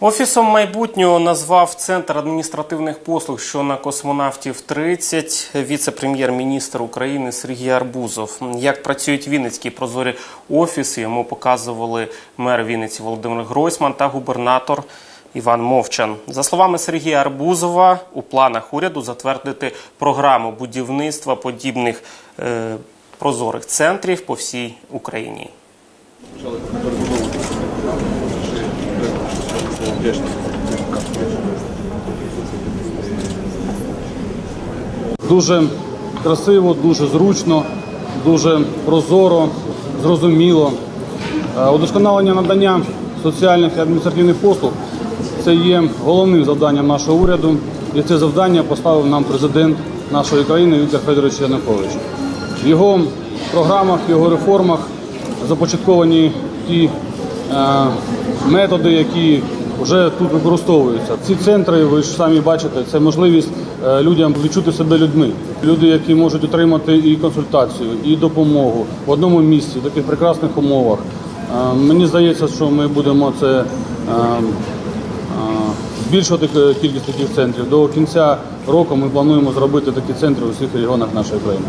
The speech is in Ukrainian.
Офісом майбутнього назвав центр адміністративних послуг, що на космонавтів 30, віце-прем'єр-міністр України Сергій Арбузов. Як працюють Вінницькі прозорі офіси, йому показували мер Вінниці Володимир Гройсман та губернатор Іван Мовчан. За словами Сергія Арбузова, у планах уряду затвердити програму будівництва подібних е, прозорих центрів по всій Україні. Дуже красиво, дуже зручно, дуже прозоро, зрозуміло. Е, Удосконалення надання соціальних і адміністративних послуг це є головним завданням нашого уряду, і це завдання поставив нам президент нашої країни Віктор Федорович Янукович. В його програмах, в його реформах започатковані ті е, методи, які вже тут використовуються. Ці центри, ви ж самі бачите, це можливість е, людям відчути себе людьми. Люди, які можуть отримати і консультацію, і допомогу в одному місці, в таких прекрасних умовах. Е, Мені здається, що ми будемо це е, збільшувати кількість таких центрів. До кінця року ми плануємо зробити такі центри у всіх регіонах нашої країни.